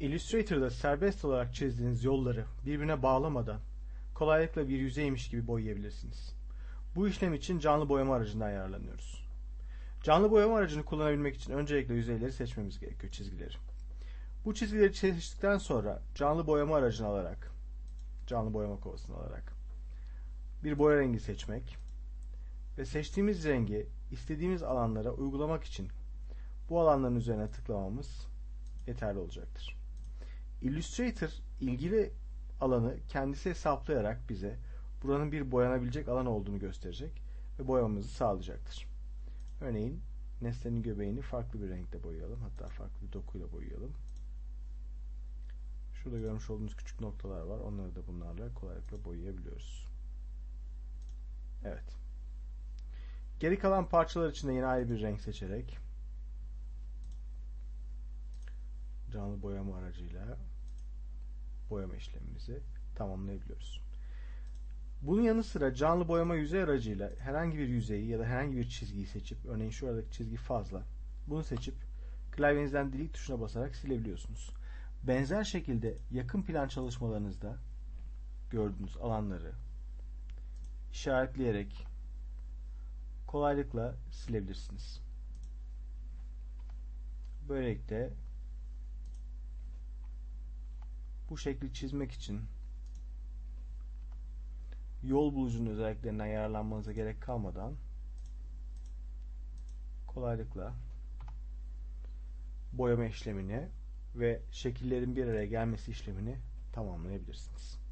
Illustrator'da serbest olarak çizdiğiniz yolları birbirine bağlamadan kolaylıkla bir yüzeymiş gibi boyayabilirsiniz. Bu işlem için canlı boyama aracından yararlanıyoruz. Canlı boyama aracını kullanabilmek için öncelikle yüzeyleri seçmemiz gerekiyor, çizgileri. Bu çizgileri seçtikten sonra canlı boyama aracını alarak, canlı boyama kovasını alarak bir boya rengi seçmek ve seçtiğimiz rengi istediğimiz alanlara uygulamak için bu alanların üzerine tıklamamız yeterli olacaktır. Illustrator ilgili alanı kendisi hesaplayarak bize buranın bir boyanabilecek alan olduğunu gösterecek ve boyamamızı sağlayacaktır. Örneğin nesnenin göbeğini farklı bir renkte boyayalım. Hatta farklı bir dokuyla boyayalım. Şurada görmüş olduğunuz küçük noktalar var. Onları da bunlarla kolaylıkla boyayabiliyoruz. Evet. Geri kalan parçalar için de yine ayrı bir renk seçerek canlı boyama aracıyla boyama işlemimizi tamamlayabiliyoruz. Bunun yanı sıra canlı boyama yüzey aracıyla herhangi bir yüzeyi ya da herhangi bir çizgiyi seçip örneğin şuradaki çizgi fazla bunu seçip klavyenizden delete tuşuna basarak silebiliyorsunuz. Benzer şekilde yakın plan çalışmalarınızda gördüğünüz alanları işaretleyerek kolaylıkla silebilirsiniz. Böylelikle bu şekli çizmek için yol bulucunun özelliklerinden yararlanmanıza gerek kalmadan kolaylıkla boyama işlemini ve şekillerin bir araya gelmesi işlemini tamamlayabilirsiniz.